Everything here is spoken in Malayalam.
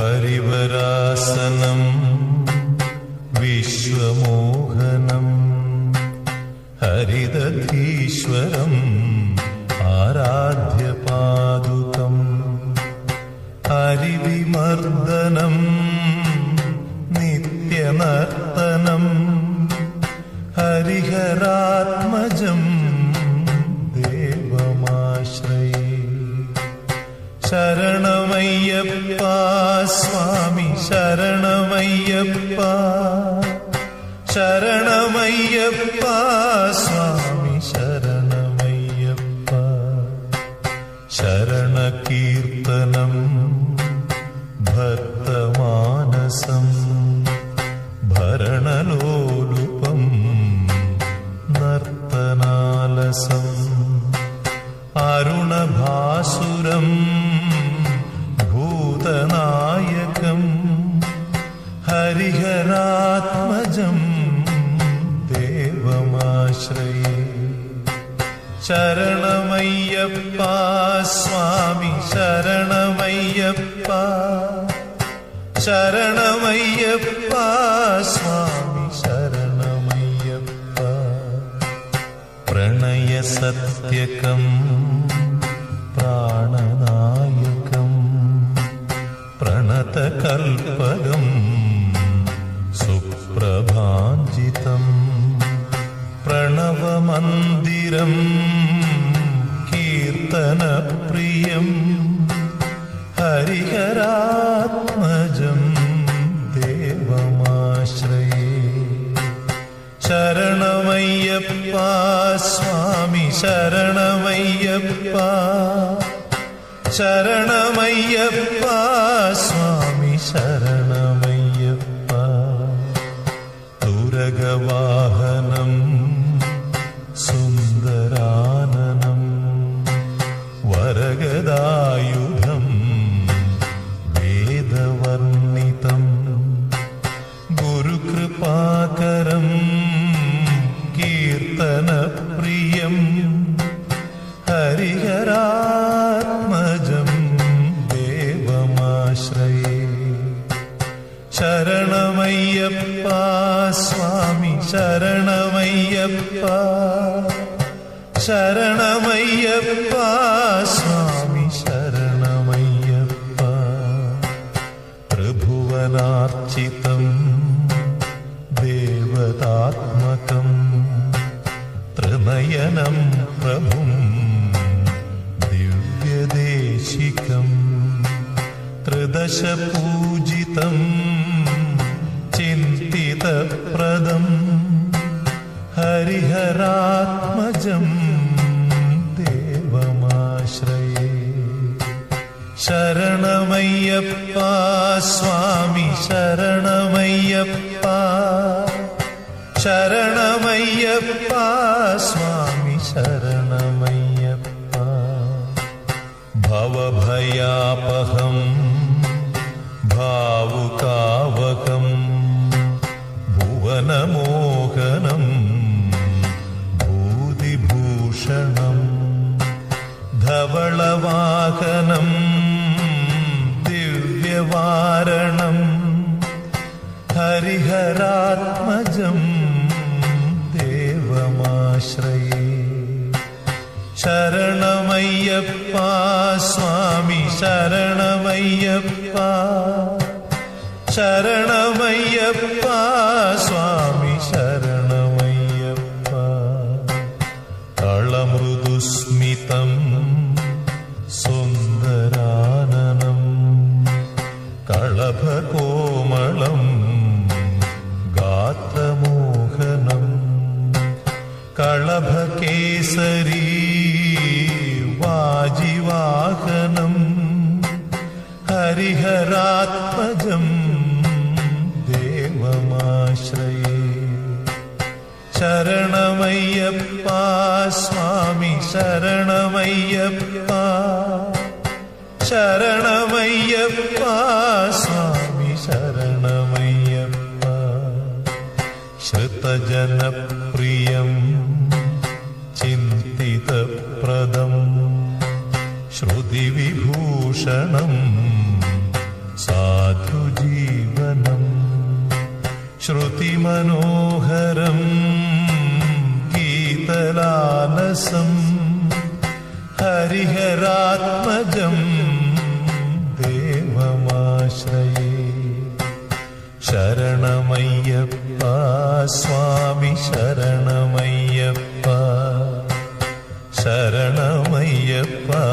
ഹരിവരാസനം വിശ്വമോഹനം ഹരിദധീശ്വരം ആരാധ്യപാദുകം ഹരിവിമർദ്ദനം നിത്യനർത്തനം ഹരിഹരാത്മജം ദേവമാശ്രയേ. ശരണമയ്യപ്പ சுவாமி சரணமையப்பா. சரணமையப்பா சுவாமி சரணமையப்பா. சரணக்கீர் ഹരിഹരാത്മജം ദേവമാശ്രയ. ശരണമയ്യപ്പ സ്വാമി ശരണമയ്യപ്പ. ശരണമയ്യപ്പ സ്വാമി ശരണമയ്യപ്പ. പ്രണയസത്യകം പ്രാണനായകം പ്രണവമന്ദിരം കീർത്തനപ്രിയം ഹരിഹരാത്മജം ദേവമാശ്രയേ. ശരണമയ്യപ്പ സ്വാമി ശരണമയ്യപ്പ ശരണമയ്യപ്പ വരഗദായുധം വേദവർണിതം ഗുരുകൃപാകരം കീർത്തനപ്രിയം ഹരിഹരാത്മജം ദേവമാശ്രയേ. ശരണമയ്യപ്പ സ്വാമി ശരണമയ്യപ്പ. शरणमय्यप्पा स्वामि शरणमय्यप्पा प्रभुवनार्चितं देवतात्मकं त्रिनयनं प्रभुं दिव्यदेशिकं त्रिदशपूजितं चिन्तितप्रदम् हरिहरात्मजम् शरणमय्यप्पा स्वामि शरणमय्यप्पा शरणमय्यप्पा स्वामि शरणमय्यप्पा भवभयापहम् भावुकावकं भुवनमोहनं भूतिभूषणं धवलवाकनम् आत्मजं देवमाश्रये शरणमय्यप्पा स्वामी शरणमय्यप्पा शरणमय्यप्पा स्वामी शरणमय्यप्पा तळमृदुस्मितं सुन्दराननं कळभकोमलम् കളഭകേസരീ വാജിവാഹനം ഹരിഹരാത്മജം ദേവമാശ്രയേ. ശരണമയ്യപ്പ സ്വാമി ശരണമയ്യപ്പ. ശരണമയ്യപ്പ സ്വാമി ശരണമയ്യപ്പ. ശ്രുതജനപ്രിയം विभूषणं साधुजीवनं श्रुतिमनोहरम् गीतलालसं हरिहरात्मजं देवमाश्रये। शरणमय्यप्पा स्वामि शरणमय्यप्पा शरणमय्यप्पा